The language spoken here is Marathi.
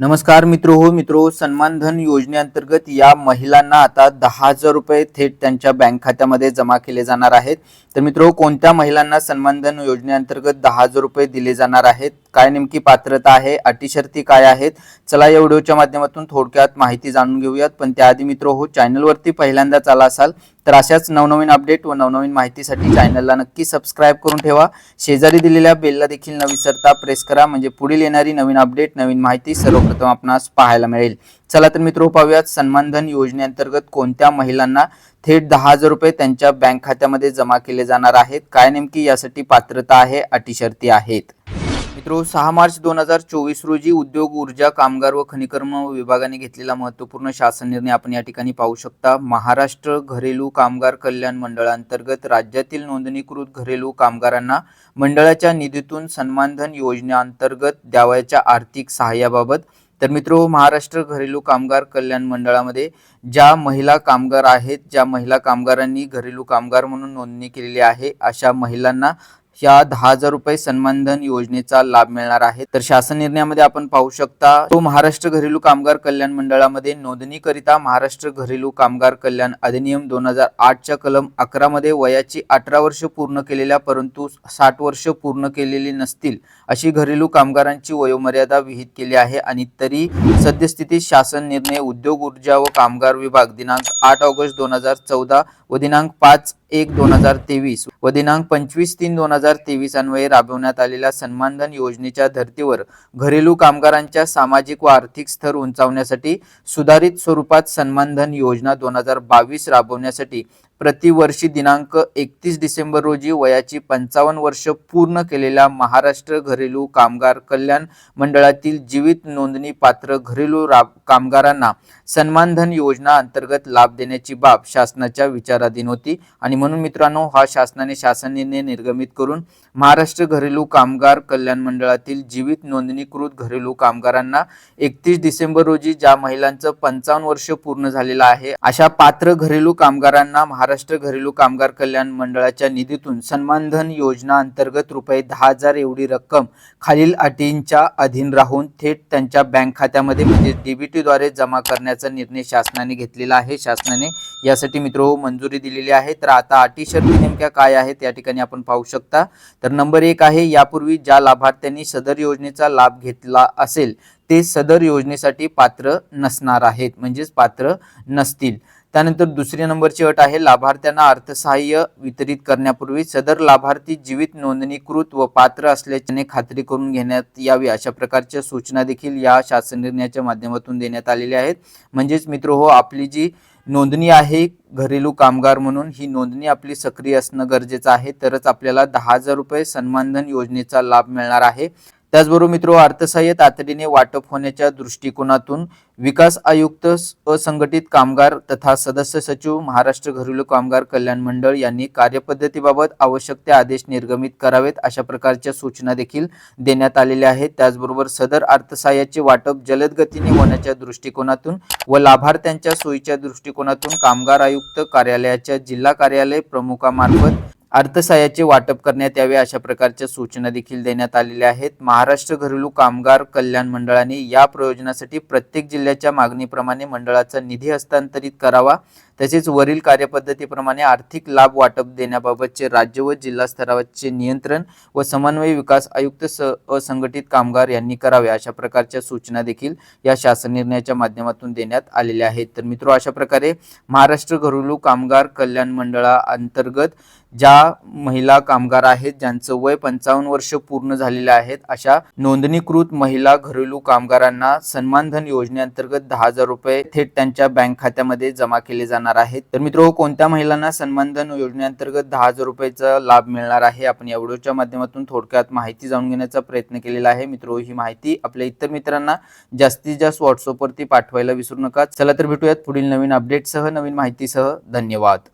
नमस्कार मित्र हो मित्रो सन्मान धन योजनेअंतर्गत या महिलांना आता दहा हजार रुपये थेट त्यांच्या बँक खात्यामध्ये जमा केले जाणार आहेत. तर मित्रो कोणत्या महिलांना सन्मान धन योजनेअंतर्गत दहा हजार रुपये दिले जाणार आहेत? काय नेमकी पात्रता आहे? अटी शर्ती काय आहेत? चला या व्हिडिओच्या माध्यमातून थोडक्यात माहिती जाणून घेऊयात. पण त्याआधी मित्र हो चॅनलवरती पहिल्यांदाच आला असाल तर अशाच नवनवीन अपडेट व नवनवीन माहितीसाठी चॅनलला नक्की सबस्क्राईब करून ठेवा. शेजारी दिलेल्या बेलला देखील न विसरता प्रेस करा. म्हणजे पुढील येणारी नवीन अपडेट नवीन माहिती सर्वप्रथम आपणास पाहायला मिळेल. चला तर मित्र पाहूयात सन्मान धन योजनेअंतर्गत कोणत्या महिलांना थेट दहा हजार रुपये त्यांच्या बँक खात्यामध्ये जमा केले जाणार आहेत? काय नेमकी यासाठी पात्रता आहे? अटी शर्ती आहेत. मित्रो सहा मार्च दोन हजार चोवीस रोजी उद्योग ऊर्जा कामगार व खनिकर्म विभागाने घेतलेला महत्त्वपूर्ण शासन निर्णय आपण या ठिकाणी पाहू शकता. महाराष्ट्र घरेलू कामगार कल्याण मंडळांतर्गत राज्यातील नोंदणीकृत घरेलू कामगारांना मंडळाच्या निधीतून सन्मानधन योजनेअंतर्गत द्यावयाच्या आर्थिक सहाय्याबाबत. तर मित्रो महाराष्ट्र घरेलू कामगार कल्याण मंडळामध्ये ज्या महिला कामगार आहेत ज्या महिला कामगारांनी घरेलू कामगार म्हणून नोंदणी केलेली आहे अशा महिलांना या दहा हजार रुपये सन्मानधन योजनेचा लाभ मिळणार आहे. तर शासन निर्णयामध्ये आपण पाहू शकता तो महाराष्ट्र घरेलू कामगार कल्याण मंडळामध्ये नोंदणीकरिता महाराष्ट्र घरेलू कामगार कल्याण अधिनियम दोन हजार आठच्या कलम अकरा मध्ये वयाची अठरा वर्ष पूर्ण केलेल्या परंतु साठ वर्ष पूर्ण केलेली नसतील अशी घरेलू कामगारांची वयोमर्यादा विहित केली आहे आणि तरी सद्यस्थितीत शासन निर्णय उद्योग ऊर्जा व कामगार विभाग दिनांक आठ ऑगस्ट दोन हजार चौदा व दिनांक पाच एक दोन हजार तेवीस व दिनांक पंचवीस तीन दोन हजार तेवीस अन्वये राबवण्यात आलेल्या सन्मानधन योजनेच्या धर्तीवर घरेलू कामगारांच्या सामाजिक व आर्थिक स्तर उंचावण्यासाठी सुधारित स्वरूपात सन्मानधन योजना दोन हजार बावीस राबवण्यासाठी प्रतिवर्षी दिनांक एकतीस डिसेंबर रोजी वयाची पंचावन्न वर्ष पूर्ण केलेल्या महाराष्ट्र घरेलू कामगार कल्याण मंडळातील जीवित नोंदणी पात्र घरेलू राब कामगारांना सन्मानधन योजना अंतर्गत लाभ देण्याची बाब शासनाच्या विचाराधीन होती. आणि म्हणून मित्रांनो हा शासनाने शासनाने निर्गमित करून महाराष्ट्र घरेलू कामगार कल्याण मंडळातील जीवित नोंदणीकृत घरेलू कामगारांना एकतीस डिसेंबर रोजी ज्या महिलांचं पंचावन्न वर्ष पूर्ण झालेलं आहे अशा पात्र घरेलू कामगारांना महाराष्ट्र घरेलू कामगार कल्याण मंडळाच्या निधीतून सन्मानधन योजना अंतर्गत रुपये दहा हजार एवढी रक्कम खालील अटींच्या अधीन राहून थेट त्यांच्या बँक खात्यामध्ये म्हणजे डीबीटीद्वारे जमा करण्याचा निर्णय शासनाने घेतलेला आहे. शासनाने यासाठी मित्र मंजुरी दिलेली आहे. तर आता अटी शर्ती नेमक्या काय आहेत या ठिकाणी आपण पाहू शकता. तर नंबर एक आहे यापूर्वी ज्या लाभार्थ्यांनी सदर योजनेचा लाभ घेतला असेल ते सदर योजनेसाठी पात्र नसणार आहेत. म्हणजेच पात्र नसतील. त्यानंतर दुसरी नंबरची अट आहे लाभार्थ्यांना अर्थसहाय्य वितरित करण्यापूर्वी सदर लाभार्थी जीवित नोंदणीकृत व पात्र असल्याने खात्री करून घेण्यात यावी अशा प्रकारच्या सूचना देखील या शासन निर्णयाच्या माध्यमातून देण्यात आलेल्या आहेत. म्हणजेच मित्र हो आपली जी नोंदणी आहे घरेलू कामगार म्हणून ही नोंदणी आपली सक्रिय असणं गरजेचं आहे. तरच आपल्याला दहा हजार रुपये सन्मानधन योजनेचा लाभ मिळणार आहे. त्याचबरोबर मित्र अर्थसहाय्य तातडीने वाटप होण्याच्या दृष्टिकोनातून विकास आयुक्त असंघटित कामगार तथा सदस्य सचिव महाराष्ट्र घरेलू कामगार कल्याण मंडळ यांनी कार्यपद्धतीबाबत आवश्यक ते आदेश निर्गमित करावेत अशा प्रकारच्या सूचना देखील देण्यात आलेल्या आहेत. त्याचबरोबर सदर अर्थसहाय्याचे वाटप जलद गतीने होण्याच्या दृष्टिकोनातून व लाभार्थ्यांच्या सोयीच्या दृष्टिकोनातून कामगार आयुक्त कार्यालयाच्या जिल्हा कार्यालय प्रमुखामार्फत अर्थसहाय्याचे वाटप करण्यात यावे अशा प्रकारच्या सूचना देखील देण्यात आलेल्या आहेत. महाराष्ट्र घरेलू कामगार कल्याण मंडळाने या प्रयोजनासाठी प्रत्येक जिल्ह्याच्या मागणीप्रमाणे मंडळाचा निधी हस्तांतरित करावा. तसेच वरील कार्यपद्धतीप्रमाणे आर्थिक लाभ वाटप देण्याबाबतचे राज्य व जिल्हा स्तरावरचे नियंत्रण व समन्वय विकास आयुक्त स असंघटित कामगार यांनी करावे अशा प्रकारच्या सूचना देखील या शासन निर्णयाच्या माध्यमातून देण्यात आलेल्या आहेत. तर मित्रो अशा प्रकारे महाराष्ट्र घरेलू कामगार कल्याण मंडळाअंतर्गत ज्या महिला कामगार आहेत ज्यांचं वय पंचावन्न वर्ष पूर्ण झालेले आहेत अशा नोंदणीकृत महिला घरेलू कामगारांना सन्मानधन योजनेअंतर्गत दहा हजार रुपये थेट त्यांच्या बँक खात्यामध्ये जमा केले जाणार आहेत. तर मित्र कोणत्या महिलांना सन्मानधन योजनेअंतर्गत दहा हजार रुपयाचा लाभ मिळणार आहे? आपण या व्हिडिओच्या माध्यमातून थोडक्यात माहिती जाणून घेण्याचा प्रयत्न केलेला आहे. मित्र ही माहिती आपल्या इतर मित्रांना जास्तीत जास्त व्हॉट्सअपवरती पाठवायला विसरू नका. चला तर भेटूयात पुढील नवीन अपडेटसह नवीन माहितीसह. धन्यवाद.